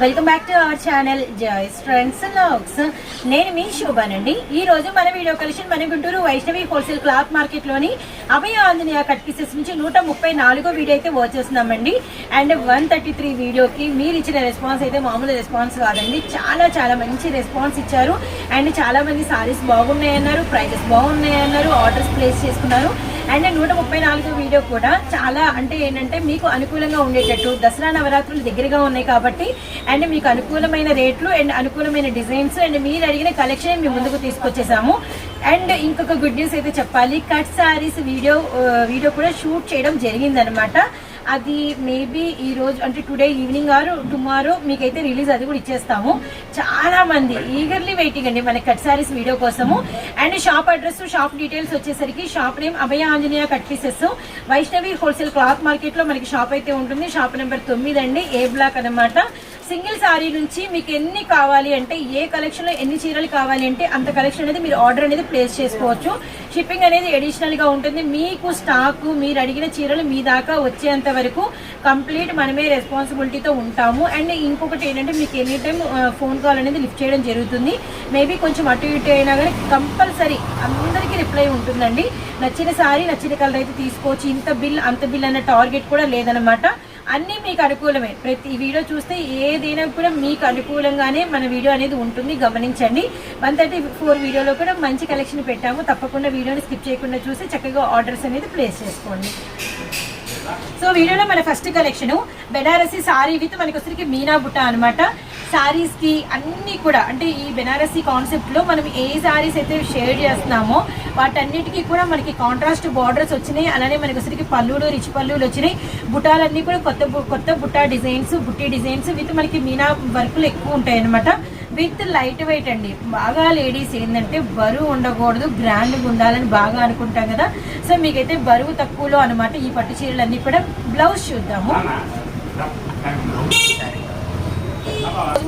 Welcome back to our channel Joy's friends logs నేను మీ శోభానండి. ఈ రోజు మన వీడియో కలెక్షన్ మన గుంటూరు వైష్ణవి హోల్సేల్ క్లాత్ మార్కెట్లోని అభయ ఆంజనేయ కట్ పీసెస్ నుంచి నూట ముప్పై నాలుగో వీడియో అయితే వచ్చేస్తున్నామండి అండ్ వన్ థర్టీ త్రీ వీడియోకి మీరు ఇచ్చిన రెస్పాన్స్ అయితే మామూలు రెస్పాన్స్ కాదండి. చాలా చాలా మంచి రెస్పాన్స్ ఇచ్చారు. అండ్ చాలా మంది సారీస్ బాగున్నాయన్నారు ప్రైజెస్ బాగున్నాయన్నారు ఆర్డర్స్ ప్లేస్ చేసుకున్నారు. అండ్ నూట ముప్పై నాలుగు వీడియో కూడా చాలా అంటే ఏంటంటే మీకు అనుకూలంగా ఉండేటట్టు. దసరా నవరాత్రులు దగ్గరగా ఉన్నాయి కాబట్టి. అండ్ మీకు అనుకూలమైన రేట్లు అండ్ అనుకూలమైన డిజైన్స్ అండ్ మీరు అడిగిన కలెక్షన్ మీ ముందుకు తీసుకొచ్చేసాము. అండ్ ఇంకొక గుడ్ న్యూస్ అయితే చెప్పాలి. కట్ సారీస్ వీడియో వీడియో కూడా షూట్ చేయడం జరిగిందనమాట అది మేబీ ఈ రోజు అంటే టుడే ఈవినింగ్ ఆరు టుమారో మీకైతే రిలీజ్ అది కూడా ఇచ్చేస్తాము. చాలా మంది ఈగర్లీ వెయిటింగ్ అండి మన కట్ సారీస్ వీడియో కోసము. And shop address shop details వచ్చేసరికి shop name Abhaya Anjaneya cut pieces Vaishnavi wholesale cloth మార్కెట్లో మనకి షాప్ అయితే ఉంటుంది. షాప్ నెంబర్ తొమ్మిది అండి. ఏ బ్లాక్ అనమాట సింగిల్ సారీ నుంచి మీకు ఎన్ని కావాలి అంటే ఏ కలెక్షన్లో ఎన్ని చీరలు కావాలి అంటే అంత కలెక్షన్ అనేది మీరు ఆర్డర్ అనేది ప్లేస్ చేసుకోవచ్చు. షిప్పింగ్ అనేది అడిషనల్గా ఉంటుంది. మీకు స్టాక్ మీరు అడిగిన చీరలు మీ దాకా వచ్చేంత వరకు కంప్లీట్ మనమే రెస్పాన్సిబిలిటీతో ఉంటాము. అండ్ ఇంకొకటి ఏంటంటే మీకు ఎనీ టైం ఫోన్ కాల్ అనేది లిఫ్ట్ చేయడం జరుగుతుంది. మేబీ కొంచెం అటు ఇటు అయినా కానీ కంపల్సరీ అందరికీ రిప్లై ఉంటుందండి. నచ్చిన సారీ నచ్చిన కలర్ అయితే తీసుకోవచ్చు. ఇంత బిల్ అంత బిల్ అన్న టార్గెట్ కూడా లేదనమాట అన్నీ మీకు అనుకూలమే. ప్రతి వీడియో చూస్తే ఏదైనా కూడా మీకు అనుకూలంగానే మన వీడియో అనేది ఉంటుంది. గమనించండి. వన్ థర్టీ ఫోర్ వీడియోలో కూడా మంచి కలెక్షన్ పెట్టాము. తప్పకుండా వీడియోని స్కిప్ చేయకుండా చూసి చక్కగా ఆర్డర్స్ అనేది ప్లేస్ చేసుకోండి. సో వీడియోలో మన first collection Benarasi sari with మనకి వచ్చరికి మీనా బుట్ట అనమాట సారీస్కి అన్ని కూడా అంటే ఈ బెనారసి కాన్సెప్ట్లో మనం ఏ సారీస్ అయితే షేర్ చేస్తున్నామో వాటన్నిటికీ కూడా మనకి కాంట్రాస్ట్ బార్డర్స్ వచ్చినాయి. అలానే మనకి వచ్చరికి పల్లులు రిచ్ పళ్ళులు వచ్చినాయి. బుటాలన్నీ కూడా కొత్త బు- కొత్త బుట్టా డిజైన్స్ బుట్టి డిజైన్స్ విత్ మనకి మీనా వర్కులు ఎక్కువ ఉంటాయి అనమాట విత్ లైట్ వెయిట్ అండి. బాగా లేడీస్ ఏంటంటే బరువు ఉండకూడదు గ్రాండ్గా ఉండాలని బాగా అనుకుంటాం కదా. సో మీకైతే బరువు తక్కువలో అనమాట ఈ పట్టు చీరలన్నీ కూడా. బ్లౌజ్ చూద్దాము.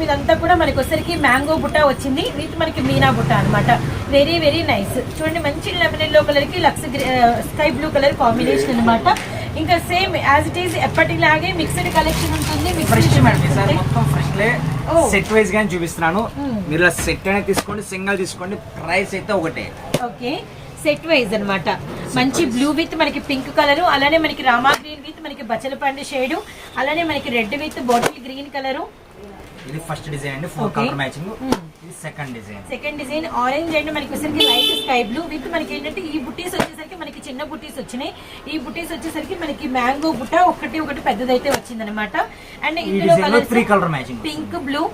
మీదంతా కూడా మనకి వచ్చరికి మ్యాంగో బుట్ట వచ్చింది. విత్ మనకి మీనా బుట్ట అనమాట వెరీ వెరీ నైస్. చూడండి మంచి లెమన్ ఎల్లో కలర్ లక్స్ స్కై బ్లూ కలర్ కాంబినేషన్ అన్నమాట. ఇంకా సేమ్ యాజ్ ఇట్ ఈస్ ఎప్పటిలాగే మిక్స్డ్ కలెక్షన్ ఉంటుంది ఫ్రెష్ మేడం ఈసారి మొత్తం ఫ్రెష్ లే. ఓ. సెట్ వైజ్ గానే చూపిస్తున్నాను. మ్మ్. మీరు ఇలా సెట్ అనేది తీసుకోండి సింగిల్ తీసుకోండి ప్రైస్ అయితే ఒకటే. ఓకే. సెట్ వైజ్ అన్నమాట. మంచి బ్లూ విత్ మనకి పింక్ కలర్ అలానే మనకి రామా గ్రీన్ విత్ మనకి బచ్చలపండు షేడ్ అలానే మనకి red with bottle green colour ఇది ఫస్ట్ డిజైన్ అండి four. Colour matching second design second design orange and మనకి వచ్చేసరికి లైట్ స్కై బ్లూ విత్ మనకి ఏంటంటే ఈ బుట్టీస్ వచ్చేసరికి మనకి చిన్న బుట్టీస్ వచ్చినాయి. ఈ బుట్టీస్ వచ్చేసరికి మనకి మ్యాంగో బుట్ట ఒకటి ఒకటి పెద్దదైతే వచ్చిందనమాట అండ్ ఇందులో కలర్ పింక్ బ్లూ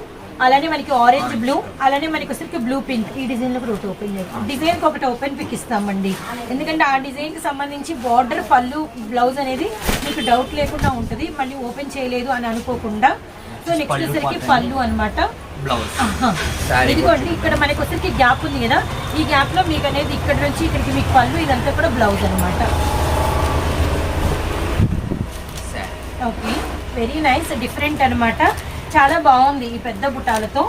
అలానే మనకి ఆరెంజ్ బ్లూ అలానే మనకి వచ్చరికి బ్లూ పింక్ ఈ డిజైన్లో కూడా ఒకటి ఓపెన్ చేయాలి డిజైన్కి ఒకటి ఓపెన్ పిక్ ఇస్తామండి. ఎందుకంటే ఆ డిజైన్కి సంబంధించి బార్డర్ పళ్ళు బ్లౌజ్ అనేది మీకు డౌట్ లేకుండా ఉంటుంది. మళ్ళీ ఓపెన్ చేయలేదు అని అనుకోకుండా. సో నెక్స్ట్ వచ్చరికి. పళ్ళు అన్నమాట. బ్లౌజ్. ఇదిగోండి ఇక్కడ మనకి వచ్చరికి గ్యాప్ ఉంది కదా. ఈ గ్యాప్లో మీకు అనేది ఇక్కడ నుంచి ఇక్కడికి మీకు పళ్ళు ఇదంతా కూడా బ్లౌజ్ అన్నమాట. ఓకే వెరీ నైస్ డిఫరెంట్ అన్నమాట. చాలా బాగుంది ఈ పెద్ద బుటాలతో.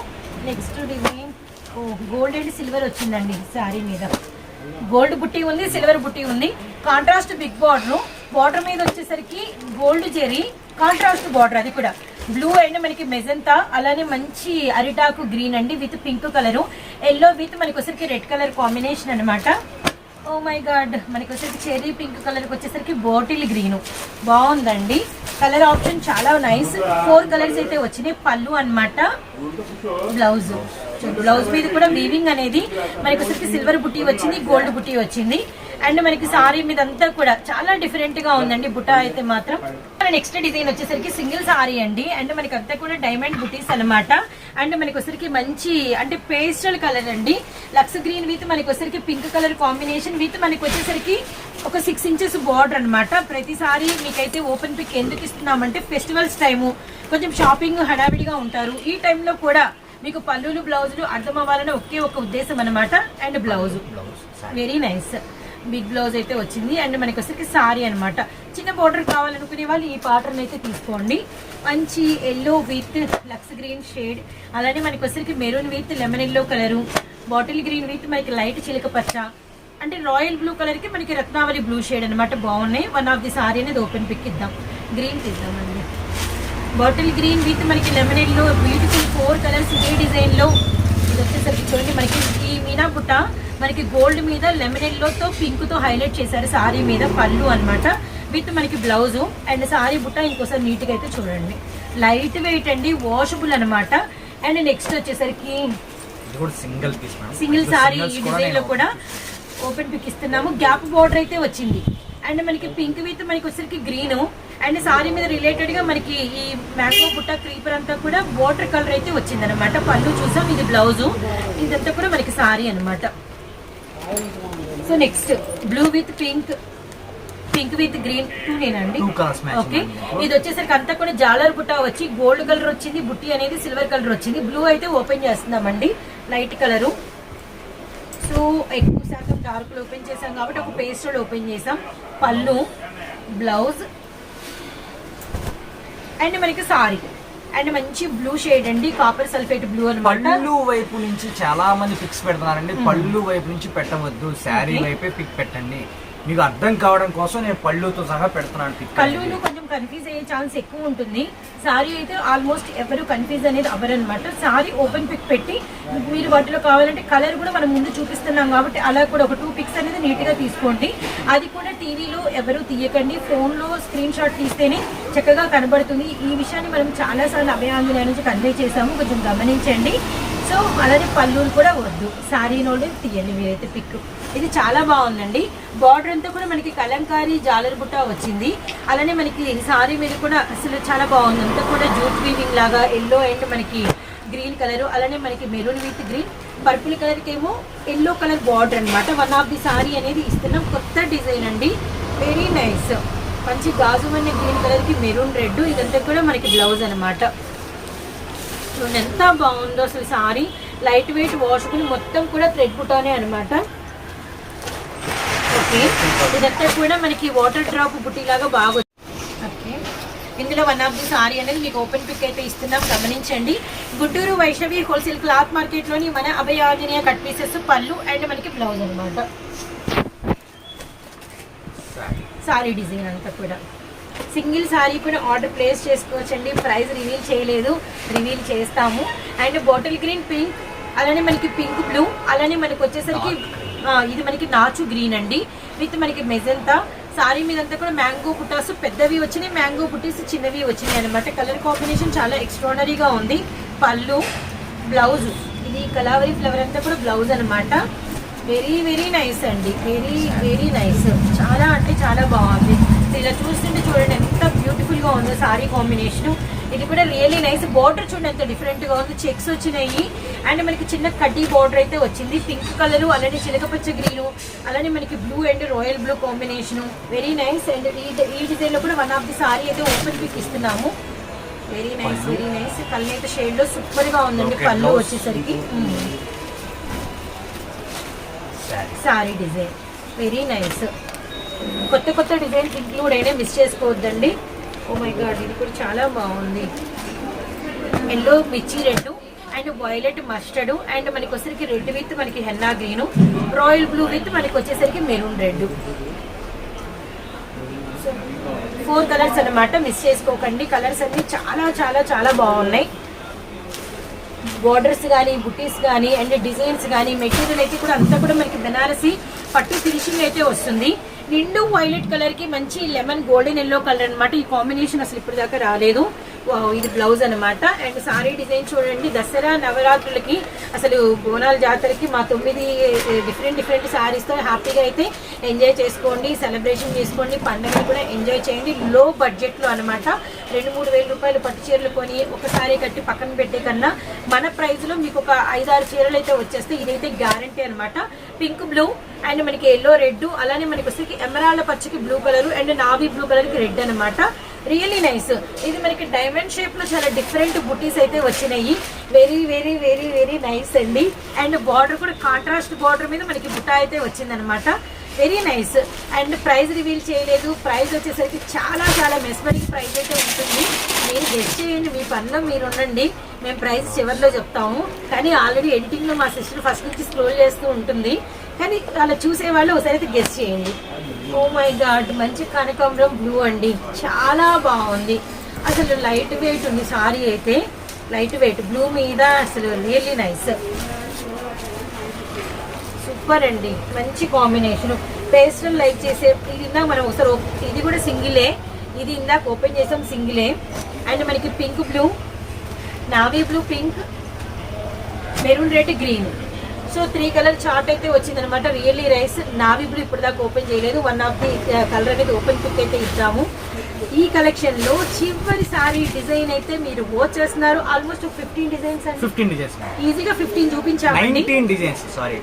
నెక్స్ట్ డిజైన్ ఓ గోల్డ్ అండ్ సిల్వర్ వచ్చిందండి శారీ మీద. గోల్డ్ బుట్టి ఉంది సిల్వర్ బుట్టి ఉంది. కాంట్రాస్ట్ బిగ్ బార్డర్ బార్డర్ మీద వచ్చేసరికి గోల్డ్ జెరీ కాంట్రాస్ట్ బార్డర్ అది కూడా. బ్లూ అండ్ మనకి మెజంతా అలానే మంచి అరిటాకు గ్రీన్ అండి with pink colour yellow with మనకి వచ్చేసరికి రెడ్ కలర్ కాంబినేషన్ అన్నమాట. ఓ మై గాడ్ మనకి వచ్చేసి చెరీ పింక్ కలర్ వచ్చేసరికి బాటిల్ గ్రీన్ బాగుందండి. కలర్ ఆప్షన్ చాలా నైస్ ఫోర్ కలర్స్ అయితే వచ్చినాయి. పళ్ళు అన్నమాట. బ్లౌజ్ బ్లౌజ్ మీద కూడా వీవింగ్ అనేది మనకి వచ్చేసరికి సిల్వర్ బుట్టి వచ్చింది గోల్డ్ బుట్టి వచ్చింది. అండ్ మనకి సారీ మీద అంతా కూడా చాలా డిఫరెంట్గా ఉందండి బుట్ట అయితే మాత్రం. నెక్స్ట్ డిజైన్ వచ్చేసరికి సింగిల్ సారీ అండి. అండ్ మనకి అంతా కూడా డైమండ్ బుటీస్ అన్నమాట. అండ్ మనకి వచ్చరికి మంచి అంటే పేస్టల్ కలర్ అండి. లక్స్ గ్రీన్ విత్ మనకి వచ్చరికి పింక్ కలర్ కాంబినేషన్ విత్ మనకి వచ్చేసరికి ఒక సిక్స్ ఇంచెస్ బార్డర్ అన్నమాట. ప్రతిసారి మీకైతే ఓపెన్ పిక్ ఎందుకు ఇస్తున్నామంటే ఫెస్టివల్స్ టైము కొంచెం షాపింగ్ హడావిడిగా ఉంటారు. ఈ టైంలో కూడా మీకు పళ్ళులు బ్లౌజులు అర్థం అవ్వాలని ఒకే ఒక ఉద్దేశం అనమాట and blouse very nice big blouse అయితే వచ్చింది. అండ్ మనకి వచ్చేసరికి సారీ అన్నమాట. చిన్న బోర్డర్ కావాలనుకునే వాళ్ళు ఈ ప్యాటర్న్ అయితే తీసుకోండి. మంచి yellow with Lux green shade అలానే మనకి వచ్చేసరికి maroon with lemon yellow colour bottle green with మనకి లైట్ చిలక పచ్చ. అంటే రాయల్ బ్లూ కలర్కి మనకి రత్నావళి బ్లూ షేడ్ అనమాట బాగున్నాయి. వన్ ఆఫ్ ది సారీ అనేది ఓపెన్ పిక్ ఇద్దాం. గ్రీన్ తీద్దామండి. బాటిల్ గ్రీన్ విత్ మనకి లెమన్లో బ్యూటిఫుల్ ఫోర్ కలర్స్ ఇదే డిజైన్లో ఇది వచ్చేసరికి చూడండి మనకి ఈ మీనా బుట్ట. మనకి గోల్డ్ మీద లెమనెడ్ లోతో పింక్తో హైలైట్ చేశారు సారీ మీద పళ్ళు అన్నమాట. విత్ మనకి బ్లౌజ్ అండ్ సారీ బుట్ట ఇంకోసారి నీట్గా అయితే చూడండి. లైట్ వెయిట్ అండి వాషబుల్ అన్నమాట. అండ్ నెక్స్ట్ వచ్చేసరికి సింగిల్ సింగిల్ సారీ ఈ కూడా డిజైన్లో నేను కూడా ఓపెన్ పిక్ ఇస్తున్నాము. గ్యాప్ బార్డర్ అయితే వచ్చింది. అండ్ మనకి పింక్ విత్ మనకి వచ్చరికి గ్రీన్ అండ్ సారీ మీద రిలేటెడ్గా మనకి ఈ మ్యాంగో బుట్ట క్రీపర్ అంతా కూడా వాటర్ కలర్ అయితే వచ్చింది అనమాట పళ్ళు చూసాం ఇది బ్లౌజ్ ఇదంతా కూడా మనకి సారీ అన్నమాట. So next blue with pink pink with green too నేనండి. ఓకే. ఇది వచ్చేసరికి అంతా కూడా జాలర్ బుట్ట వచ్చి గోల్డ్ కలర్ వచ్చింది బుట్టి అనేది సిల్వర్ కలర్ వచ్చింది. బ్లూ అయితే ఓపెన్ చేస్తున్నామండి లైట్ కలరు సో ఎక్కువ శాతం డార్క్ ఓపెన్ చేసాం కాబట్టి ఒక పేస్టల్ ఓపెన్ చేసాం పళ్ళు బ్లౌజ్ అండ్ మనకి సారీ అండ్ మంచి బ్లూ షేడ్ అండి కాపర్ సల్ఫేట్ బ్లూ అనమాట పళ్ళు వైపు నుంచి చాలా మంది పిక్స్ పెడుతున్నారండి. పళ్ళు వైపు నుంచి పెట్టవద్దు శారీ. వైపే పిక్ పెట్టండి. మీకు అర్థం కావడం కోసం నేను పళ్ళుతో సహా పెడుతున్నాను పిక్ కళ్ళులో కొంచెం కన్ఫ్యూజ్ అయ్యే ఛాన్స్ ఎక్కువ ఉంటుంది. సారీ అయితే ఆల్మోస్ట్ ఎవరు కన్ఫ్యూజ్ అనేది అవ్వరనమాట సారీ ఓపెన్ పిక్ పెట్టి మీరు వాటిలో కావాలంటే కలర్ కూడా మనం ముందు చూపిస్తున్నాం కాబట్టి అలా కూడా ఒక టూ పిక్స్ అనేది నీట్గా తీసుకోండి. అది కూడా టీవీలో ఎవరు తీయకండి. ఫోన్లో స్క్రీన్ షాట్ తీస్తేనే చక్కగా కనబడుతుంది. ఈ విషయాన్ని మనం చాలా సార్లు అభయాంజనేయ నుంచి కన్వే చేసాము కొంచెం గమనించండి. సో అలానే పల్లూలు కూడా వద్దు. శారీ నోళ్ళు తీయండి మీరైతే పిక్ ఇది చాలా బాగుందండి. బార్డర్ అంతా కూడా మనకి కలంకారీ జాలర్ బుట్ట వచ్చింది. అలానే మనకి సారీ మీద కూడా అసలు చాలా బాగుంది. అంతా కూడా జూట్ వీవింగ్ లాగా ఎల్లో అండ్ మనకి గ్రీన్ కలర్ అలానే మనకి మెరూన్ విత్ గ్రీన్ పర్పుల్ కలర్కి ఏమో ఎల్లో కలర్ బార్డర్ అన్నమాట. వన్ ఆఫ్ ది సారీ అనేది ఇస్తున్నాం కొత్త డిజైన్ అండి. వెరీ నైస్ మంచి గాజు అనే గ్రీన్ కలర్కి మెరూన్ రెడ్ ఇదంతా కూడా మనకి బ్లౌజ్ అన్నమాట. చూడండి ఎంత బాగుందో అసలు సారీ. లైట్ వెయిట్ వాషబుల్ మొత్తం కూడా థ్రెడ్ బుటానే అనమాట ఓకే. ఇదంతా కూడా మనకి వాటర్ డ్రాప్ బుట్టిలాగా బాగా ఓకే. ఇందులో వన్ ఆఫ్ ది సారీ అనేది మీకు ఓపెన్ పిక్ అయితే ఇస్తున్నాం. గమనించండి. గుంటూరు వైష్ణవి హోల్సేల్ క్లాత్ మార్కెట్లోని మన అభయ ఆంజనేయ కట్ పీసెస్ పళ్ళు అండ్ మనకి బ్లౌజ్ అనమాట సారీ డిజైన్ అంతా కూడా. సింగిల్ సారీ కూడా ఆర్డర్ ప్లేస్ చేసుకోవచ్చండి. ప్రైస్ రివీల్ చేయలేదు. రివీల్ చేస్తాము. అండ్ బాటిల్ గ్రీన్ పింక్ అలానే మనకి పింక్ బ్లూ అలానే మనకి వచ్చేసరికి ఇది మనకి నాచు గ్రీన్ అండి. విత్ మనకి మెజంతా. సారీ మీదంతా కూడా మ్యాంగో పుట్టాస్ పెద్దవి వచ్చినాయి మ్యాంగో పుట్టీస్ చిన్నవి వచ్చినాయి అనమాట కలర్ కాంబినేషన్ చాలా ఎక్స్ట్రాడనరీగా ఉంది. పళ్ళు బ్లౌజ్ ఇది కలావరి ఫ్లవర్ అంతా కూడా బ్లౌజ్ అనమాట వెరీ వెరీ నైస్ అండి. Very very nice. చాలా అంటే చాలా బాగుంది. ఇలా చూస్తుంటే చూడండి ఎంత బ్యూటిఫుల్గా ఉందో సారీ కాంబినేషన్. ఇది కూడా రియల్లీ నైస్. బార్డర్ చూడండి ఎంత డిఫరెంట్గా ఉంది. చెక్స్ వచ్చినాయి. అండ్ మనకి చిన్న కడ్డీ బార్డర్ అయితే వచ్చింది. పింక్ కలర్ అలానే చిలకపచ్చ గ్రీను అలానే మనకి blue and royal blue combination. Very nice. And ఈ ఈ డిజైన్లో కూడా వన్ ఆఫ్ ది సారీ అయితే ఓపెన్ పిక్ ఇస్తున్నాము. Very nice very nice. కళ్ళు అయితే షేడ్లో సూపర్గా ఉందండి. పళ్ళు. వచ్చేసరికి. Sari sari design. Very nice కొత్త కొత్త డిజైన్స్ ఇంక్లూడ్ అయినా మిస్ చేసుకోవద్దండి. ఓ మై గాడ్ ఇది కూడా చాలా బాగుంది. ఎల్లో మిర్చి red and violet mustard and మనకి వచ్చేసరికి రెడ్ విత్ మనకి henna green royal blue with మనకి వచ్చేసరికి మెరూన్ రెడ్ ఫోర్ కలర్స్ అన్నమాట మిస్ చేసుకోకండి. కలర్స్ అన్ని చాలా చాలా చాలా బాగున్నాయి. బోర్డర్స్ కానీ బుటీస్ కానీ అండ్ డిజైన్స్ కానీ మెటీరియల్ అయితే కూడా అంతా కూడా మనకి బెనారసి పట్టు ఫినిషింగ్ అయితే వస్తుంది. నిండు వైలెట్ కలర్కి మంచి లెమన్ గోల్డెన్ ఎల్లో కలర్ అనమాట ఈ కాంబినేషన్ అసలు ఇప్పుడు దాకా రాలేదు ఇది బ్లౌజ్ అన్నమాట. అండ్ సారీ డిజైన్ చూడండి దసరా నవరాత్రులకి అసలు బోనాల జాతరకి మా తొమ్మిది డిఫరెంట్ డిఫరెంట్ శారీస్తో హ్యాపీగా అయితే ఎంజాయ్ చేసుకోండి సెలబ్రేషన్ చేసుకోండి పండుగను కూడా ఎంజాయ్ చేయండి. లో బడ్జెట్లో అనమాట అన్నమాట. రెండు మూడు వేల రూపాయలు పట్టు చీరలు కొని ఒకసారి కట్టి పక్కన పెట్టే కన్నా మన ప్రైస్లో మీకు ఒక ఐదారు చీరలు అయితే వచ్చేస్తాయి ఇదైతే గ్యారంటీ అనమాట పింక్ బ్లూ అండ్ మనకి ఎల్లో రెడ్. అలానే మనకి వచ్చేసి ఎమరాల పచ్చకి blue colour and navy blue కలర్కి రెడ్ అనమాట రియలీ నైస్ ఇది మనకి డైమండ్ షేప్లో చాలా డిఫరెంట్ బుటీస్ అయితే వచ్చినాయి. Very very very very nice అండి. అండ్ బార్డర్ కూడా కాంట్రాస్ట్ బార్డర్ మీద మనకి బుట్ట అయితే వచ్చిందనమాట very nice and price reveal చేయలేదు. ప్రైస్ వచ్చేసరికి చాలా చాలా మెస్మరింగ్ ప్రైస్ అయితే ఉంటుంది. మీరు గెస్ట్ చేయండి మీ పనిలో మీరు ఉండండి. మేము ప్రైస్ చివరిలో చెప్తాము. కానీ ఆల్రెడీ ఎడిటింగ్లో మా సిస్టర్ ఫస్ట్ నుంచి స్క్రోల్ చేస్తూ ఉంటుంది. కానీ అలా చూసేవాళ్ళు ఒకసారి అయితే గెస్ట్ చేయండి. ఓ మై గాడ్ మంచి కనకాంబరం బ్లూ అండి. చాలా బాగుంది. అసలు లైట్ వెయిట్ ఉంది సారీ అయితే. లైట్ వెయిట్ బ్లూ మీద అసలు రియల్లీ నైస్ సూపర్ అండి. మంచి కాంబినేషన్ పేస్టల్ లైక్ చేసే ఇది ఇందాక మనం ఒకసారి ఇది కూడా సింగిలే ఇది ఇందాక ఓపెన్ చేసాం సింగిలే అండ్ మనకి pink blue navy blue pink maroon red green so three colour chart అయితే వచ్చిందనమాట రియల్లీ రైస్ నావీ బ్లూ ఇప్పుడు దాకా ఓపెన్ చేయలేదు వన్ ఆఫ్ ది కలర్ అనేది ఓపెన్ పిక్ అయితే ఇచ్చాము. ఈ కలెక్షన్లో చివరి సారీ డిజైన్ అయితే మీరు వాచ్ చేస్తున్నారు. Almost fifteen designs fifteen designs ఈజీగా ఫిఫ్టీన్ చూపించామండి. డిజైన్స్ సారీ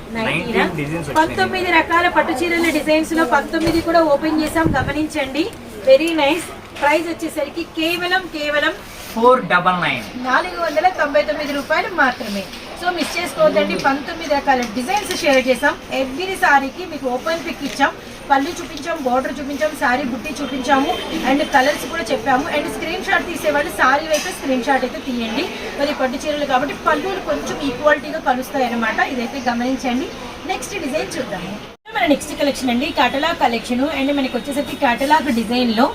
పంతొమ్మిది రకాల పట్టు చీరల డిజైన్స్లో పంతొమ్మిది కూడా ఓపెన్ చేసాం గమనించండి. వెరీ నైస్ ప్రైస్ వచ్చేసరికి కేవలం కేవలం ఫోర్ డబల్ నైన్ నాలుగు వందల తొంభై తొమ్మిది రూపాయలు మాత్రమే. సో మిస్ చేసుకోవద్దండి. పంతొమ్మిది రకాల డిజైన్స్ షేర్ చేసాం ఎవ్రీ సారీకి మీకు ఓపెన్ పిక్ ఇచ్చాం. పళ్ళు చూపించాం బార్డర్ చూపించాం సారీ బుట్టి చూపించాము. అండ్ కలర్స్ కూడా చెప్పాము. అండ్ స్క్రీన్ షాట్ తీసేవాళ్ళు సారీ అయితే స్క్రీన్ షాట్ అయితే తీయండి. మరి పట్టు చీరలు కాబట్టి పళ్ళులు కొంచెం ఈక్వాలిటీగా కలుస్తాయి అనమాట ఇదైతే గమనించండి. నెక్స్ట్ డిజైన్ చూద్దాము. మన నెక్స్ట్ కలెక్షన్ అండి. కాటలాగ్ కలెక్షన్ అండ్ మనకి వచ్చేసరికి కాటలాగ్ డిజైన్లో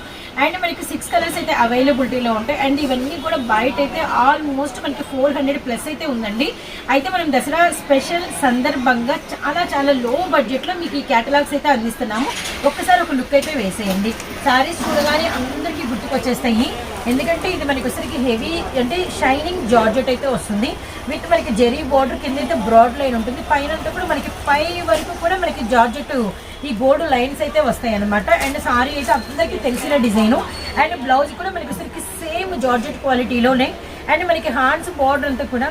అండ్ మనకి సిక్స్ కలర్స్ అయితే అవైలబిలిటీలో ఉంటాయి. అండ్ ఇవన్నీ కూడా బయట అయితే ఆల్మోస్ట్ మనకి ఫోర్ హండ్రెడ్ ప్లస్ అయితే ఉందండి. అయితే మనం దసరా స్పెషల్ సందర్భంగా చాలా చాలా లో బడ్జెట్లో మీకు ఈ క్యాటలాగ్స్ అయితే అందిస్తున్నాము. ఒక్కసారి ఒక లుక్ అయితే వేసేయండి. సారీస్ చూడగానే అందరికీ గుర్తుకొచ్చేస్తాయి. ఎందుకంటే ఇది మనకి వచ్చరికి హెవీ అంటే షైనింగ్ జార్జెట్ అయితే వస్తుంది. విత్ మనకి జెరీ బార్డర్ కింద అయితే బ్రాడ్ లైన్ ఉంటుంది. పైన కూడా మనకి పై వరకు కూడా మనకి జార్జెట్ ఈ గోల్డ్ లైన్స్ అయితే వస్తాయి అనమాట అండ్ సారీ అయితే అందరికీ తెలిసిన డిజైన్. అండ్ బ్లౌజ్ కూడా మనకి వచ్చరికి సేమ్ జార్జెట్ క్వాలిటీలోనే. అండ్ మనకి హ్యాండ్స్ బార్డర్ అంతా కూడా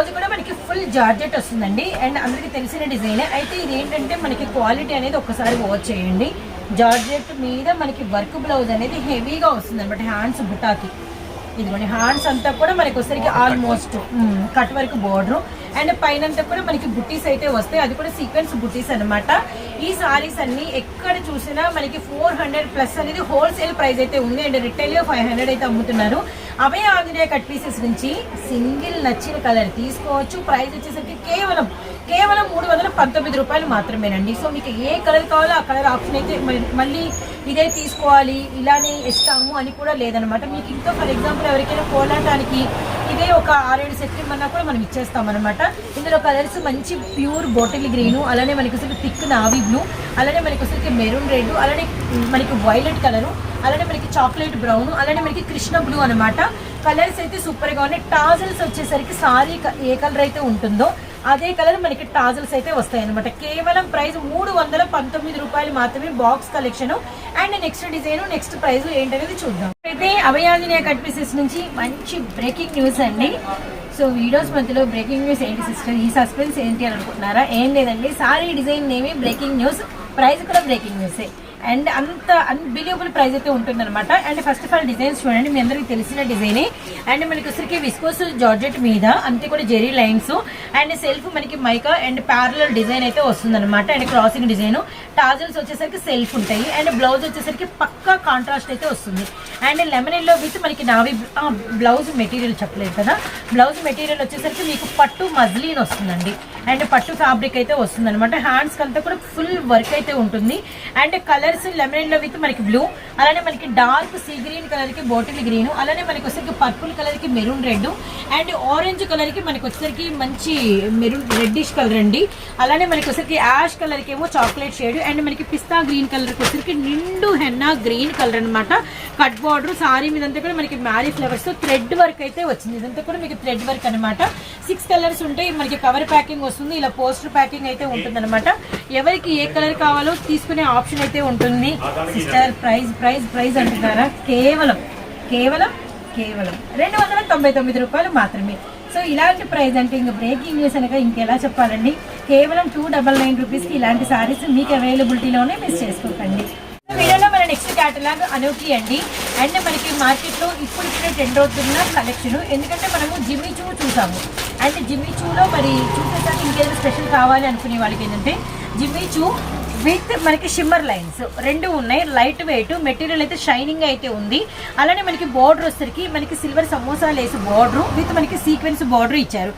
అది కూడా మనకి ఫుల్ జార్జెట్ వస్తుందండి. అండ్ అందరికి తెలిసిన డిజైన్. అయితే ఇది ఏంటంటే మనకి క్వాలిటీ అనేది ఒకసారి వాచ్ చేయండి. జార్జెట్ మీద మనకి వర్క్ బ్లౌజ్ అనేది హెవీగా వస్తుంది అనమాట హ్యాండ్స్ బుటాకి ఇదిగోండి హ్యాండ్స్ అంతా కూడా మనకి వచ్చరికి almost cut work border and పైన కూడా మనకి బుట్టీస్ అయితే వస్తాయి. అది కూడా సీక్వెన్స్ బుట్టీస్ అన్నమాట. ఈ సారీస్ అన్ని ఎక్కడ చూసినా మనకి ఫోర్ హండ్రెడ్ ప్లస్ అనేది హోల్సేల్ ప్రైస్ అయితే ఉంది. అండ్ రిటైల్ ఫైవ్ హండ్రెడ్ అయితే అమ్ముతున్నారు. అభయ ఆంజనేయ కట్ పీసెస్ నుంచి సింగిల్ నచ్చిన కలర్ తీసుకోవచ్చు. ప్రైస్ వచ్చేసరికి కేవలం కేవలం మూడు వందల పంతొమ్మిది రూపాయలు మాత్రమేనండి. సో మీకు ఏ కలర్ కావాలో ఆ కలర్ ఆప్షన్ అయితే మళ్ళీ ఇదే తీసుకోవాలి ఇలానే ఇస్తాము అని కూడా లేదనమాట మీకు ఇంకా ఫర్ ఎగ్జాంపుల్ ఎవరికైనా కోలాటానికి ఇదే ఒక ఆరేడు సెట్లు ఇమ్మన్నా కూడా మనం ఇచ్చేస్తాం అనమాట ఇందులో కలర్స్ మంచి ప్యూర్ బాటిల్ గ్రీన్ అలానే మనకి అసలు థిక్ నావీ బ్లూ అలానే మనకి అసలు మెరూన్ రెడ్ అలానే మనకి వైలెట్ కలరు అలానే మనకి చాక్లెట్ బ్రౌన్ అలానే మనకి కృష్ణ బ్లూ అనమాట కలర్స్ అయితే సూపర్గా ఉన్నాయి. టాజల్స్ వచ్చేసరికి సారీ ఏ కలర్ అయితే ఉంటుందో అదే కలర్ మనకి టాజల్స్ అయితే వస్తాయి అనమాట కేవలం ప్రైస్ మూడు వందల పంతొమ్మిది రూపాయలు మాత్రమే box collection and next design next price ఏంటనేది చూద్దాం. అయితే అభయాంజనేయ కట్ పీసెస్ నుంచి మంచి బ్రేకింగ్ న్యూస్ అండి. సో వీడియోస్ మధ్యలో బ్రేకింగ్ న్యూస్ ఏంటి సిస్టర్ ఈ సస్పెన్స్ ఏంటి అని అనుకుంటున్నారా? ఏం లేదండి. సారీ డిజైన్ నేమి బ్రేకింగ్ న్యూస్ ప్రైస్ కూడా బ్రేకింగ్ న్యూసే అండ్ అంత అన్బిలీవబుల్ ప్రైస్ అయితే ఉంటుందన్నమాట. And first of all designs చూడండి మీ అందరికి తెలిసిన డిజైనే అండ్ మనకి వచ్చరికి విస్కోస్ జార్జెట్ మీద అంతే కూడా జెరీ లైన్స్ అండ్ సెల్ఫ్ మనకి మైకా అండ్ ప్యారలర్ డిజైన్ అయితే వస్తుందన్నమాట. అండ్ క్రాసింగ్ డిజైన్ టాజల్స్ వచ్చేసరికి సెల్ఫ్ ఉంటాయి. అండ్ బ్లౌజ్ వచ్చేసరికి పక్కా కాంట్రాస్ట్ అయితే వస్తుంది. అండ్ లెమన్ ఎల్లో విత్ మనకి నావి బ్లౌజ్ మెటీరియల్ చెప్పలేదు కదా. బ్లౌజ్ మెటీరియల్ వచ్చేసరికి మీకు పట్టు మజ్లీన్ వస్తుందండి. అండ్ పట్టు ఫ్యాబ్రిక్ అయితే వస్తుంది అనమాట హ్యాండ్స్ అంతా కూడా ఫుల్ వర్క్ అయితే ఉంటుంది. అండ్ కలర్స్ లెమన్లో విత్ మనకి బ్లూ అలానే మనకి డార్క్ సీ గ్రీన్ కలర్కి బాటిల్ గ్రీన్ అలానే మనకి వచ్చేసరికి పర్పుల్ కలర్కి మెరూన్ రెడ్ అండ్ ఆరెంజ్ కలర్కి మనకి వచ్చేసరికి మంచి మెరూన్ రెడ్డిష్ కలర్ అండి. అలానే మనకి వచ్చేసరికి యాష్ కలర్కి ఏమో చాక్లెట్ షేడ్ అండ్ మనకి పిస్తా గ్రీన్ కలర్కి వచ్చేసరికి నిండు హెన్నా గ్రీన్ కలర్ అన్నమాట. కట్ బార్డర్ సారీ మీదంతా కూడా మనకి మ్యారీ ఫ్లవర్స్ థ్రెడ్ వర్క్ అయితే వచ్చింది. ఇదంతా కూడా మీకు థ్రెడ్ వర్క్ అన్నమాట. సిక్స్ కలర్స్ ఉంటాయి. మనకి కవర్ ప్యాకింగ్ వస్తుంది. ఇలా పోస్టర్ ప్యాకింగ్ అయితే ఉంటుంది ఎవరికి ఏ కలర్ కావాలో తీసుకునే ఆప్షన్ అయితే ఉంటుంది. సిస్టర్ ప్రైస్ ప్రైస్ ప్రైస్ అంటున్నారా? కేవలం కేవలం కేవలం రెండు వందల తొంభై తొమ్మిది రూపాయలు మాత్రమే. సో ఇలాంటి ప్రైస్ అంటే ఇంకా బ్రేకింగ్ న్యూస్ అనగా ఇంకెలా చెప్పాలండి? కేవలం టూ డబల్ నైన్ రూపీస్కి ఇలాంటి సారీస్ మీకు అవైలబిలిటీలోనే మిస్ చేసుకోకండి. వీడియోలో మన నెక్స్ట్ క్యాటలాగ్ అనూకి అండి. అండ్ మనకి మార్కెట్లో ఇప్పుడు ఇప్పుడే ట్రెండ్ అవుతున్న కలెక్షన్ ఎందుకంటే మనము జిమ్మి చూ చూసాము. అండ్ జిమ్మి చూలో మరి చూసేసరికి ఇంకేదైనా స్పెషల్ కావాలి అనుకునే వాళ్ళకి ఏంటంటే జిమ్మి చూ విత్ మనకి షిమ్మర్ లైన్స్ రెండు ఉన్నాయి. లైట్ వెయిట్ మెటీరియల్ అయితే షైనింగ్ అయితే ఉంది. అలానే మనకి బోర్డర్ వచ్చేసరికి మనకి సిల్వర్ సమోసాలు వేసి బోర్డర్ విత్ మనకి సీక్వెన్స్ బోర్డర్ ఇచ్చారు.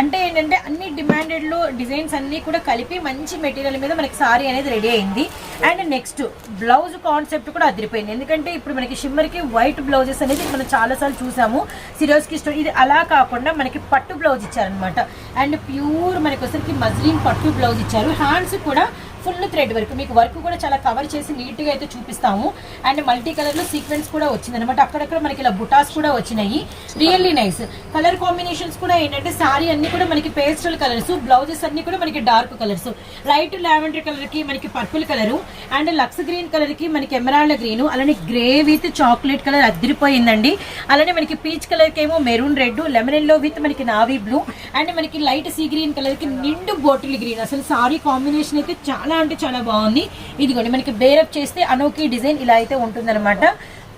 అంటే ఏంటంటే అన్ని డిమాండెడ్లో డిజైన్స్ అన్నీ కూడా కలిపి మంచి మెటీరియల్ మీద మనకి సారీ అనేది రెడీ అయింది. అండ్ నెక్స్ట్ బ్లౌజ్ కాన్సెప్ట్ కూడా అదిరిపోయింది. ఎందుకంటే ఇప్పుడు మనకి షిమ్మర్కి వైట్ బ్లౌజెస్ అనేది మనం చాలాసార్లు చూసాము. సిరోస్కి స్టోర్ ఇది అలా కాకుండా మనకి పట్టు బ్లౌజ్ ఇచ్చారనమాట అండ్ ప్యూర్ మనకి వచ్చరికి మజ్లిన్ పట్టు బ్లౌజ్ ఇచ్చారు. హ్యాండ్స్ కూడా ఫుల్ థ్రెడ్ వర్క్ మీకు వర్క్ కూడా చాలా కవర్ చేసి నీట్గా అయితే చూపిస్తాము. అండ్ మల్టీ కలర్లో సీక్వెన్స్ కూడా వచ్చింది అనమాట అక్కడక్కడ మనకి ఇలా బుటాస్ కూడా వచ్చినాయి. రియల్లీ నైస్ కలర్ కాంబినేషన్స్ కూడా ఏంటంటే సారీ అన్ని కూడా మనకి పేస్టల్ కలర్స్ బ్లౌజెస్ అన్ని కూడా మనకి డార్క్ కలర్స్ లైట్ లావెండర్ కలర్కి మనకి purple colour and Lux green కలర్కి మనకి ఎమరాల్డ్ గ్రీన్ అలానే గ్రే విత్ చాక్లెట్ కలర్ అదిరిపోయిందండి. అలానే మనకి పీచ్ కలర్కి ఏమో maroon red lemon yellow with మనకి నావీ బ్లూ అండ్ మనకి లైట్ సీ గ్రీన్ కలర్కి నిండు బాటిల్ గ్రీన్ అసలు సారీ కాంబినేషన్ అయితే చాలా అంటే చాలా బాగుంది. ఇదిగోండి మనకి బేరప్ చేస్తే అనోకి డిజైన్ ఇలా అయితే ఉంటుందన్నమాట.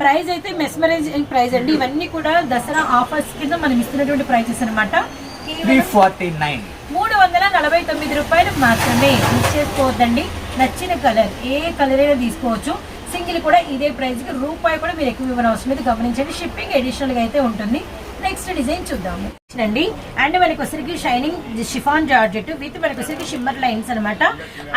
ప్రైస్ అయితే మెస్మరైజింగ్ ప్రైస్ అండి. ఇవన్నీ కూడా దసరా ఆఫర్స్ కింద మనం ఇస్తున్నటువంటి ప్రైసెస్ అనమాట మూడు వందల నలభై తొమ్మిది రూపాయలు మాత్రమే మిస్ చేసుకోవద్దండి. నచ్చిన కలర్ ఏ కలర్ అయినా తీసుకోవచ్చు. సింగిల్ కూడా ఇదే ప్రైస్కి రూపాయి కూడా మీరు ఎక్కువ ఇవ్వని అవసరం లేదు. గమనించండి షిప్పింగ్ అడిషనల్గా అయితే ఉంటుంది. నెక్స్ట్ డిజైన్ చూద్దాము. అండి అండ్ మనకి వచ్చరికి షైనింగ్ షిఫాన్ జార్జెట్ విత్ మనకి వచ్చరికి షిమ్మర్ లైన్స్ అనమాట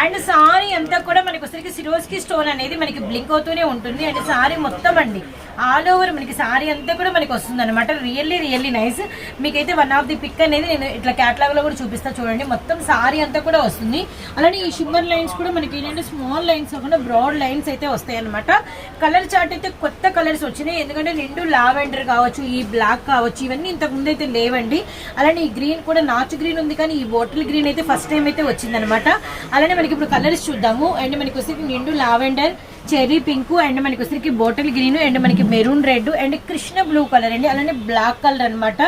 అండ్ సారీ అంతా కూడా మనకి వచ్చరికి సిరోస్కి స్టోన్ అనేది మనకి బ్లింక్ అవుతూనే ఉంటుంది. అండ్ సారీ మొత్తం అండి ఆల్ ఓవర్ మనకి సారీ అంతా కూడా మనకి వస్తుంది అనమాట రియల్లీ రియల్లీ నైస్. మీకైతే వన్ ఆఫ్ ది పిక్ అనేది నేను ఇట్లా క్యాటలాగ్లో కూడా చూపిస్తా చూడండి. మొత్తం సారీ అంతా కూడా వస్తుంది. అలానే ఈ షిమ్మర్ లైన్స్ కూడా మనకి ఏంటంటే స్మాల్ లైన్స్ కాకుండా బ్రాడ్ లైన్స్ అయితే వస్తాయి అనమాట కలర్ చార్ట్ అయితే కొత్త కలర్స్ వచ్చినాయి. ఎందుకంటే నిండు లావెండర్ కావచ్చు ఈ బ్లాక్ కావచ్చు ఇవన్నీ ఇంతకు ముందు అయితే లేవండి. అలానే ఈ గ్రీన్ కూడా నాచు గ్రీన్ ఉంది కానీ ఈ బాటిల్ గ్రీన్ అయితే ఫస్ట్ టైం అయితే వచ్చిందనమాట. అలానే మనకి ఇప్పుడు కలర్స్ చూద్దాము. అండ్ మనకి వచ్చేసి నిండు లావెండర్ చెర్రీ పింక్ అండ్ మనకి వచ్చేసరికి బాటిల్ గ్రీన్ అండ్ మనకి maroon red and Krishna blue colour అండి. అలానే బ్లాక్ కలర్ అన్నమాట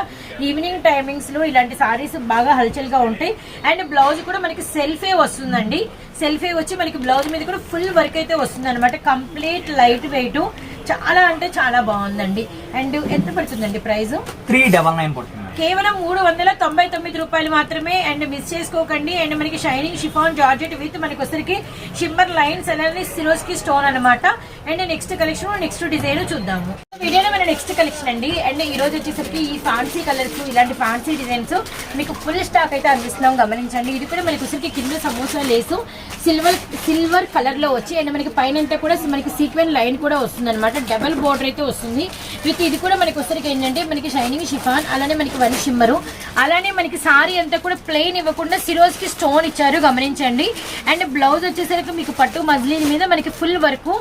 ఈవినింగ్ టైమింగ్స్లో ఇలాంటి సారీస్ బాగా హల్చల్గా ఉంటాయి. అండ్ బ్లౌజ్ కూడా మనకి సెల్ఫే వస్తుందండి. సెల్ఫే వచ్చి మనకి బ్లౌజ్ మీద కూడా ఫుల్ వర్క్ అయితే వస్తుంది అనమాట కంప్లీట్ లైట్ వెయిట్ చాలా అంటే చాలా బాగుందండి. అండ్ ఎంత పడుతుందండి ప్రైస్? త్రీ డబల్ నైన్ పడుతుంది. కేవలం మూడు వందల తొంభై తొమ్మిది రూపాయలు మాత్రమే అండ్ మిస్ చేసుకోకండి. అండ్ మనకి షైనింగ్ షిఫాన్ జార్జెట్ విత్ మనకి వచ్చరికి షిమ్మర్ లైన్స్ అలానే సిరోస్కి స్టోన్ అన్నమాట. And next collection next design చూద్దాము. వీడియోలో మన నెక్స్ట్ కలెక్షన్ అండి. అండ్ ఈ రోజు వచ్చేసరికి ఈ ఫ్యాన్సీ కలర్స్ ఇలాంటి ఫ్యాన్సీ డిజైన్స్ మీకు ఫుల్ స్టాక్ అయితే అందిస్తున్నాం. గమనించండి. ఇది కూడా మనకి వచ్చరికి కింద సమోసా లేసు. సిల్వర్ సిల్వర్ కలర్లో వచ్చి అండ్ మనకి పైన కూడా మనకి సీక్వెన్ లైన్ కూడా వస్తుంది అనమాట డబల్ బోర్డర్ అయితే వస్తుంది. విత్ ఇది కూడా మనకి వచ్చరికి ఏంటంటే మనకి షైనింగ్ షిఫాన్ అలానే మనకి వన్ షిమ్మరు అలానే మనకి సారీ అంతా కూడా ప్లెయిన్ ఇవ్వకుండా సిరోజ్కి స్టోన్ ఇచ్చారు గమనించండి. అండ్ బ్లౌజ్ వచ్చేసరికి మీకు పట్టు మజ్లీన్ మీద మనకి ఫుల్ వర్క్.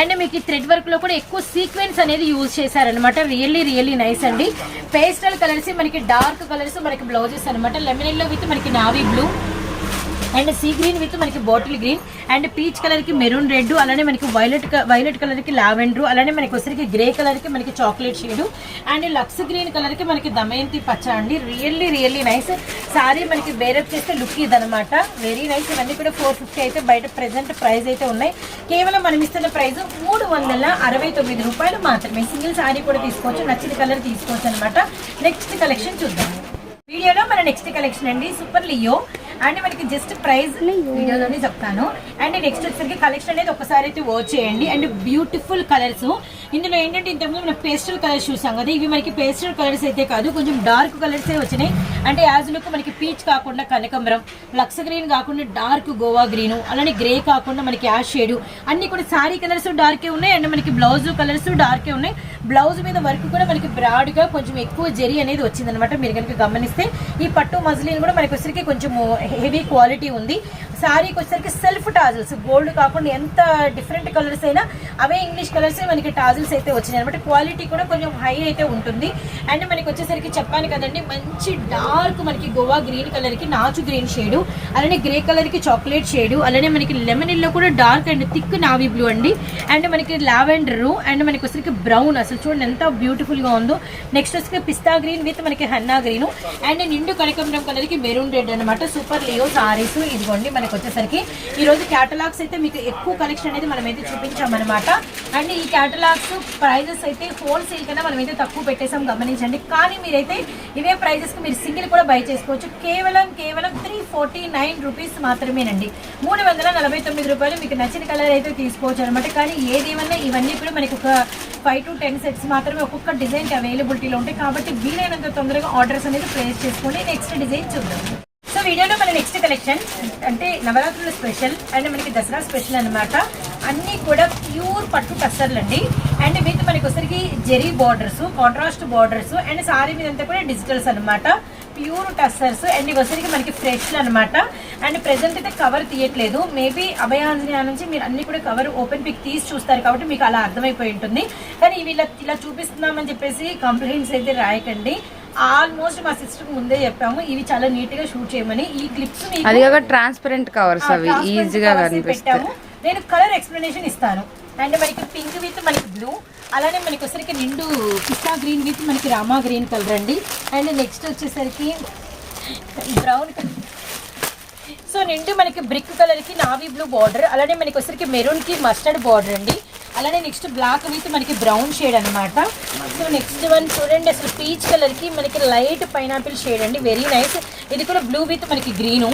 అండ్ మీకు థ్రెడ్ వర్క్లో కూడా ఎక్కువ సీక్వెన్స్ అనేది యూజ్ చేశారనమాట రియల్లీ రియల్లీ నైస్ అండి. పేస్టల్ కలర్స్ మనకి డార్క్ కలర్స్ మనకి బ్లౌజెస్ అనమాట లెమినెల్లో విత్ మనకి navy blue and sea green with మనకి బాటిల్ గ్రీన్ అండ్ పీచ్ కలర్కి మెరూన్ రెడ్ అలానే మనకి వైలెట్ వైలెట్ కలర్కి లావెండర్ అలానే మనకి వచ్చరికి గ్రే కలర్కి మనకి chocolate shade and Lux green కలర్కి మనకి దమయంతి పచ్చ అండి. Really really nice. సారీ మనకి వేరే చేస్తే లుక్ ఇదనమాట వెరీ నైస్ ఇవన్నీ కూడా ఫోర్ ఫిఫ్టీ అయితే బయట ప్రెసెంట్ ప్రైస్ అయితే ఉన్నాయి. కేవలం మనం ఇస్తున్న ప్రైస్ మూడు వందల అరవై తొమ్మిది రూపాయలు మాత్రమే. సింగిల్ సారీ కూడా తీసుకోవచ్చు నచ్చిన కలర్ తీసుకోవచ్చు అనమాట నెక్స్ట్ కలెక్షన్ చూద్దాం. నెక్స్ట్ కలెక్షన్ అండి. సూపర్ లియో అండ్ మనకి జస్ట్ ప్రైస్ వీడియోలోనే చెప్తాను. అండ్ నెక్స్ట్ వచ్చేసరికి కలెక్షన్ అనేది ఒకసారి అయితే వాచ్ చేయండి. అండ్ బ్యూటిఫుల్ కలర్స్ ఇందులో ఏంటంటే ఇంతకుముందు మనం పేస్టల్ కలర్స్ చూసాం కదా ఇవి మనకి పేస్టల్ కలర్స్ అయితే కాదు కొంచెం డార్క్ కలర్స్ వచ్చినాయి. అంటే యాజ్ లుక్ మనకి పీచ్ కాకుండా కనకంబరం లక్స్ గ్రీన్ కాకుండా డార్క్ గోవా గ్రీన్ అలానే గ్రే కాకుండా మనకి యాష్ షేడ్ అన్ని కూడా సారీ కలర్స్ డార్కే ఉన్నాయి అండ్ మనకి బ్లౌజ్ కలర్స్ డార్కే ఉన్నాయి. బ్లౌజ్ మీద వర్క్ కూడా మనకి బ్రాడ్గా కొంచెం ఎక్కువ జరి అనేది వచ్చిందనమాట మీరు కనుక గమనిస్తే ఈ పట్టు మజిలీన్ కూడా మనకి వచ్చరికి కొంచెం హెవీ క్వాలిటీ ఉంది. శారీకి వచ్చేసరికి సెల్ఫ్ టాజిల్స్. గోల్డ్ కాకుండా ఎంత డిఫరెంట్ కలర్స్ అయినా అవే ఇంగ్లీష్ కలర్స్ మనకి టాజిల్స్ అయితే వచ్చినాయి. అనమాట క్వాలిటీ కూడా కొంచెం హై అయితే ఉంటుంది. అండ్ మనకి వచ్చేసరికి చెప్పాను కదండి మంచి డార్క్ మనకి గోవా గ్రీన్ కలర్కి నాచు గ్రీన్ షేడు అలానే గ్రే కలర్కి చాక్లెట్ షేడు అలానే మనకి లెమన్ ఇల్లో కూడా dark and thick navy blue అండి. అండ్ మనకి లావెండర్ అండ్ మనకి వచ్చేసరికి బ్రౌన్ అసలు చూడండి ఎంత బ్యూటిఫుల్గా ఉందో. నెక్స్ట్ వచ్చి పిస్తా గ్రీన్ విత్ మనకి హన్నా గ్రీన్. అండ్ నిండు కనకంబరం కలర్కి మెరూన్ రెడ్ అనమాట సూపర్ లియో సారీస్ ఇదిగోండి మనకి వచ్చేసరికి. ఈ రోజు క్యాటలాగ్స్ అయితే మీకు ఎక్కువ కలెక్షన్ అనేది మనం అయితే చూపించామన్నమాట. అండ్ ఈ క్యాటలాగ్స్ ప్రైజెస్ అయితే హోల్సేల్ కన్నా మనం అయితే తక్కువ పెట్టేసాం గమనించండి. కానీ మీరైతే ఇవే ప్రైజెస్కి మీరు సింగిల్ కూడా బై చేసుకోవచ్చు. కేవలం కేవలం త్రీ ఫార్టీ నైన్ రూపీస్ మాత్రమేనండి. మూడు వందల నలభై తొమ్మిది రూపాయలు మీకు నచ్చిన కలర్ అయితే తీసుకోవచ్చు అనమాట కానీ ఏదేమన్నా ఇవన్నీ కూడా మనకి ఒక ఫైవ్ టు టెన్ సెట్స్ మాత్రమే ఒక్కొక్క డిజైన్ అవైలబిలిటీలో ఉంటాయి. కాబట్టి వీలైనంత తొందరగా ఆర్డర్స్ అనేది ప్లేస్ చేసుకోండి. నెక్స్ట్ డిజైన్ చూద్దాం. వీడియోలో మన నెక్స్ట్ కలెక్షన్ అంటే నవరాత్రుల స్పెషల్ అండ్ మనకి దసరా స్పెషల్ అనమాట అన్నీ కూడా ప్యూర్ పట్టు టస్సర్లు అండి. అండ్ విత్ మనకి వచ్చరికి zari borders contrast borders and sari మీద అంతా కూడా డిజిటల్స్ అనమాట ప్యూర్ టస్సర్స్ అండ్ ఇవసరికి మనకి ఫ్రెష్ అనమాట అండ్ ప్రెసెంట్ అయితే కవర్ తీయట్లేదు. మేబీ అభయాంజనేయ నుంచి మీరు అన్ని కూడా కవర్ ఓపెన్ పిక్ తీసి చూస్తారు కాబట్టి మీకు అలా అర్థమైపోయి ఉంటుంది. కానీ ఇవి ఇలా ఇలా చూపిస్తున్నామని చెప్పేసి కంప్లైంట్స్ అయితే రాయకండి. ఆల్మోస్ట్ మా సిస్టర్ ముందే చెప్పాము. ఇవి చాలా నీట్గా షూట్ చేయమని. ఈ క్లిప్స్ అది కాక ట్రాన్స్పరెంట్ కవర్స్ అవి ఈజీగా కనిపిస్తాయి. నేను కలర్ ఎక్స్ప్లెనేషన్ ఇస్తాను. అండ్ మనకి పింక్ విత్ మనకి బ్లూ. అలానే మనకి వచ్చరికి నిండు పిస్తా గ్రీన్ విత్ మనకి రామా గ్రీన్ కలర్ అండి. అండ్ నెక్స్ట్ వచ్చేసరికి బ్రౌన్ కలర్. సో నిండు మనకి బ్రిక్ కలర్కి నావీ బ్లూ బార్డర్. అలానే మనకి వచ్చరికి మెరూన్కి మస్టర్డ్ బార్డర్ అండి. అలానే నెక్స్ట్ బ్లాక్ విత్ మనకి బ్రౌన్ షేడ్ అన్నమాట. సో నెక్స్ట్ వన్ చూడండి అసలు పీచ్ కలర్కి మనకి లైట్ పైనాపిల్ షేడ్ అండి. వెరీ నైస్ ఇది కూడా బ్లూ విత్ మనకి గ్రీను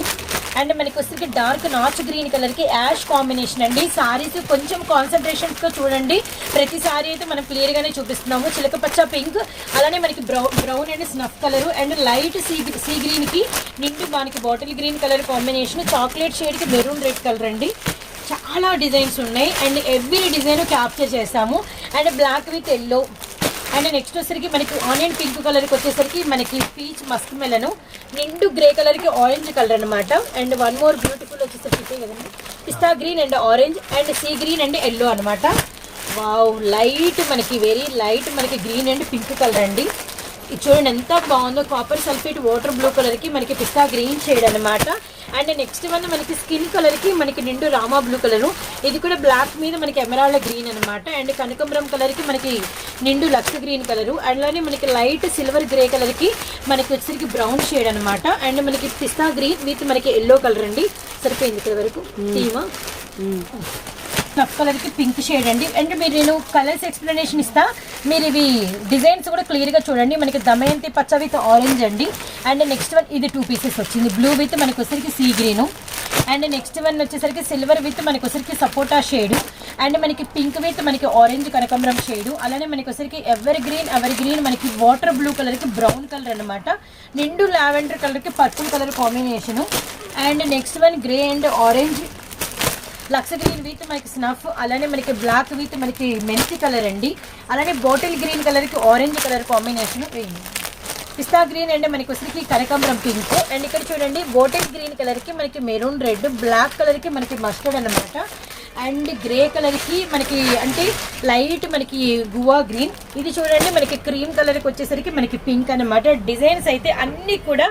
అండ్ మనకి వచ్చరికి డార్క్ నాచ్ గ్రీన్ కలర్కి యాష్ కాంబినేషన్ అండి. సారీస్ కొంచెం కాన్సన్ట్రేషన్స్తో చూడండి. ప్రతి సారీ అయితే మనం క్లియర్ గానే చూపిస్తున్నాము. చిలక పచ్చ పింక్ అలానే మనకి brown brown and snuff colour and light sea sea గ్రీన్కి నిండు మనకి bottle green colour combination chocolate షేడ్కి maroon red colour అండి. చాలా డిజైన్స్ ఉన్నాయి. అండ్ ఎవ్రీ డిజైన్ క్యాప్చర్ చేసాము and black with yellow and next వచ్చేసరికి మనకి ఆనియన్ పింక్ కలర్కి వచ్చేసరికి మనకి పీచ్ మస్క్ మెలను నిండు గ్రే కలర్కి ఆరెంజ్ కలర్ అనమాట అండ్ వన్ మోర్ బ్యూటిఫుల్ వచ్చేసరికి కదండి. Pista green and orange and sea green and yellow అనమాట వావ్ లైట్ మనకి వెరీ లైట్ మనకి గ్రీన్ అండ్ పింక్ కలర్ అండి. ఇది చూడండి ఎంత బాగుందో కాపర్ సల్ఫేట్ వాటర్ బ్లూ కలర్కి మనకి పిస్తా గ్రీన్ షేడ్ అన్నమాట. అండ్ నెక్స్ట్ వన్ మనకి స్కిన్ కలర్కి మనకి నిండు రామా బ్లూ కలర్ ఇది కూడా బ్లాక్ మీద మనకి ఎమరాల్డ్ గ్రీన్ అన్నమాట. అండ్ కనకంబరం కలర్కి మనకి నిండు లక్స్ గ్రీన్ కలర్ అలానే మనకి లైట్ సిల్వర్ గ్రే కలర్కి మనకి వచ్చేసరికి బ్రౌన్ షేడ్ అన్నమాట. అండ్ మనకి పిస్తా గ్రీన్ విత్ మనకి ఎల్లో కలర్ అండి. సరిపోయింది ఇక్కడ వరకు? థీమా స్నఫ్ కలర్కి పింక్ షేడ్ అండి. అండ్ మీరు నేను కలర్స్ ఎక్స్ప్లెనేషన్ ఇస్తా. మీరు ఇవి డిజైన్స్ కూడా క్లియర్గా చూడండి. మనకి దమయంతి పచ్చ విత్ ఆరెంజ్ అండి. అండ్ నెక్స్ట్ వన్ ఇది టూ పీసెస్ వచ్చింది. బ్లూ విత్ మనకి వచ్చరికి sea green and next one వచ్చేసరికి సిల్వర్ విత్ మనకి వచ్చరికి సపోటా షేడ్ అండ్ మనకి పింక్ విత్ మనకి ఆరెంజ్ కనకంబరం షేడ్ అలానే మనకి వచ్చరికి ఎవర్ గ్రీన్ ఎవర్ గ్రీన్ మనకి వాటర్ బ్లూ కలర్కి బ్రౌన్ కలర్ అనమాట నిండు లావెండర్ కలర్కి purple colour combination and next one grey and orange lux green with మనకి స్నఫ్ అలానే మనకి బ్లాక్ విత్ మనకి మెంతి కలర్ అండి. అలానే బాటిల్ గ్రీన్ కలర్కి orange colour combination pista green and మనకి వచ్చరికి కనకాంబరం పింక్. అండ్ ఇక్కడ చూడండి బాటిల్ గ్రీన్ కలర్కి మనకి మెరూన్ రెడ్ బ్లాక్ కలర్కి మనకి మస్టర్డ్ అన్నమాట. అండ్ గ్రే కలర్కి మనకి అంటే లైట్ మనకి గువా గ్రీన్. ఇది చూడండి మనకి క్రీమ్ కలర్కి వచ్చేసరికి మనకి పింక్ అన్నమాట. డిజైన్స్ అయితే అన్ని కూడా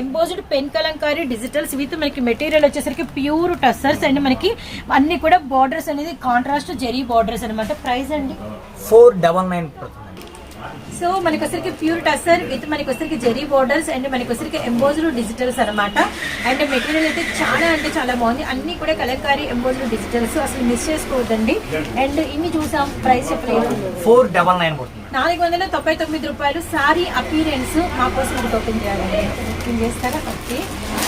embossed pen Kalamkari digitals with మనకి మెటీరియల్ వచ్చేసరికి ప్యూర్ టస్సర్స్ అండ్ మనకి అన్ని కూడా బార్డర్స్ అనేది కాంట్రాస్ట్ జెరీ బార్డర్స్ అన్నమాట. ప్రైస్ అండి? ఫోర్ డబల్ నైన్ సో మనకి వచ్చరికి ప్యూర్ టస్సర్ విత్ మనకి వచ్చరికి జెరీ బోర్డర్స్ అండ్ మనకి వచ్చరికి ఎంబోజ్డ్ డిజిటల్స్ అన్నమాట. అండ్ మెటీరియల్ అయితే చాలా అంటే చాలా బాగుంది. అన్ని కూడా కలంకారీ ఎంబోజ్డ్ డిజిటల్స్ అసలు మిస్ చేసుకోవద్దండి. అండ్ ఇన్ని చూసాం ప్రైస్ చెప్పలేదు. ఫోర్ డబల్ నైన్ నాలుగు వందల తొంభై తొమ్మిది రూపాయలు సారీ అపీరెన్స్ మా కోసం ఒకటి ఓపెన్ చేయాలండి. ఓపెన్ చేస్తారా? ఓకే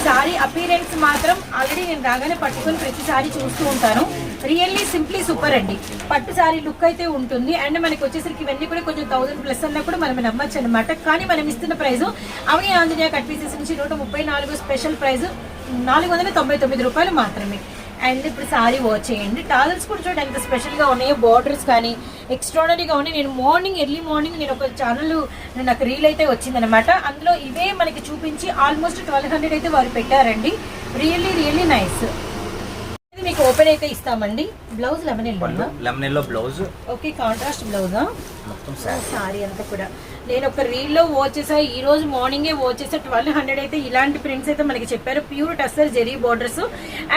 సారీ అపీరెన్స్ మాత్రం ఆల్రెడీ నేను రాగానే పట్టుకొని ప్రతి సారీ చూస్తూ ఉంటాను. రియల్లీ సింప్లీ సూపర్ అండి. పట్టు సారీ లుక్ అయితే ఉంటుంది. అండ్ మనకి వచ్చేసరికి ఇవన్నీ కూడా కొంచెం థౌసండ్ ప్లస్ అన్నా కూడా మనం నమ్మచ్చు అనమాట కానీ మనం ఇస్తున్న ప్రైస్ అవని ఆంజనేయ కట్ పీసెస్ నుంచి నూట ముప్పై నాలుగు స్పెషల్ ప్రైస్ నాలుగు వందల తొంభై తొమ్మిది రూపాయలు మాత్రమే. అండ్ ఇప్పుడు సారీ వాచ్ చేయండి. టాజల్స్ కూడా చూడండి ఎంత స్పెషల్గా ఉన్నాయి బార్డర్స్ కానీ ఎక్స్ట్రాడనరీగా ఉన్నాయి. నేను మార్నింగ్ ఎర్లీ మార్నింగ్ నేను ఒక ఛానల్ నాకు రీల్ అయితే వచ్చిందనమాట అందులో ఇవే మనకి చూపించి ఆల్మోస్ట్ ట్వెల్వ్ హండ్రెడ్ అయితే వారు పెట్టారండి. రియల్లీ రియల్లీ నైస్ ఓపెన్ అయితే ఇస్తామండి blouse lemon yellow lemon yellow blouse okay contrast బ్లౌజా మొత్తం సారీ అంతా కూడా. నేను ఒక రీల్లో వచ్చేసా ఈ రోజు మార్నింగే వచ్చేసా ట్వెల్వ్ హండ్రెడ్ అయితే ఇలాంటి ప్రింట్స్ అయితే మనకి చెప్పారు. Pure tussar zari borders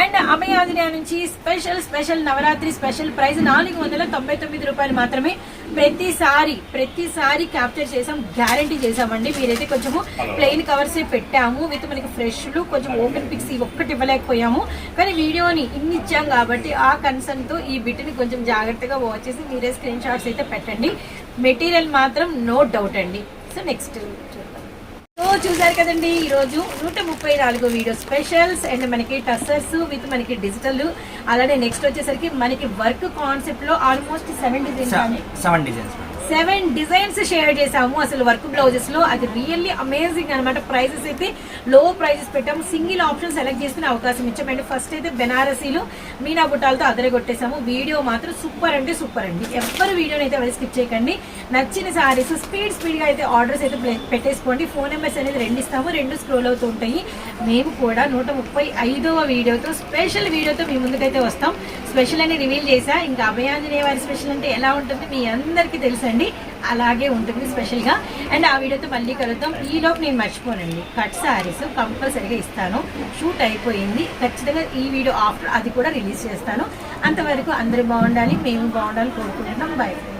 and అభయాదిన నుంచి special special Navaratri special price నాలుగు వందల తొంభై తొమ్మిది రూపాయలు మాత్రమే ప్రతిసారి ప్రతిసారి క్యాప్చర్ చేసాం గ్యారంటీ చేసామండి మీరైతే కొంచెము ప్లెయిన్ కవర్స్ పెట్టాము విత్ మనకి ఫ్రెష్లు కొంచెం ఓపెన్ పిక్స్ ఒక్కటి ఇవ్వలేకపోయాము. కానీ వీడియోని ఇన్ని ఇచ్చాం కాబట్టి ఆ కన్సర్న్తో ఈ బిట్ని కొంచెం జాగ్రత్తగా వాచ్ చేసి మీరే స్క్రీన్ షాట్స్ అయితే పెట్టండి. మెటీరియల్ మాత్రం నో డౌట్ అండి. సో నెక్స్ట్ సో చూసారు కదండి ఈ రోజు నూట ముప్పై నాలుగు వీడియో స్పెషల్స్ అండ్ మనకి టసర్స్ విత్ మనకి డిజిటల్. అలానే నెక్స్ట్ వచ్చేసరికి మనకి వర్క్ కాన్సెప్ట్లో almost seven designs seven designs seven designs share చేసాము అసలు వర్క్ బ్లౌజెస్లో. అది రియల్లీ అమేజింగ్ అనమాట ప్రైజెస్ అయితే లో ప్రైజెస్ పెట్టాము. సింగిల్ ఆప్షన్ సెలెక్ట్ చేసుకునే అవకాశం ఇచ్చామండి ఫస్ట్ అయితే బెనారసీలు మీనా బుట్టాలతో అదరే కొట్టేసాము వీడియో మాత్రం సూపర్ అంటే సూపర్ అండి. ఎవరు వీడియోని అయితే ఎవరు స్కిప్ చేయకండి. నచ్చిన సారీస్ స్పీడ్ స్పీడ్గా అయితే ఆర్డర్స్ అయితే ప్లే- పెట్టేసుకోండి. ఫోన్ నెంబర్స్ అనేది రెండు ఇస్తాము. రెండు స్క్రోల్ అవుతూ ఉంటాయి. మేము కూడా నూట ముప్పై ఐదవ వీడియోతో స్పెషల్ వీడియోతో మీ ముందుకైతే వస్తాం. స్పెషల్ అని రివీల్ చేసా ఇంకా అభయాంజనేయ వారి స్పెషల్ అంటే ఎలా ఉంటుంది మీ అందరికీ తెలుసండి. అలాగే ఉంటుంది స్పెషల్గా. అండ్ ఆ వీడియోతో మళ్ళీ కలుద్దాం. ఈలోపు నేను మర్చిపోనండి. కట్ సారీస్ కంపల్సరీగా ఇస్తాను. షూట్ అయిపోయింది. ఖచ్చితంగా ఈ వీడియో ఆఫ్టర్ అది కూడా రిలీజ్ చేస్తాను. అంతవరకు అందరూ బాగుండాలి. మేము బాగుండాలి కోరుకుంటున్నాం. బై.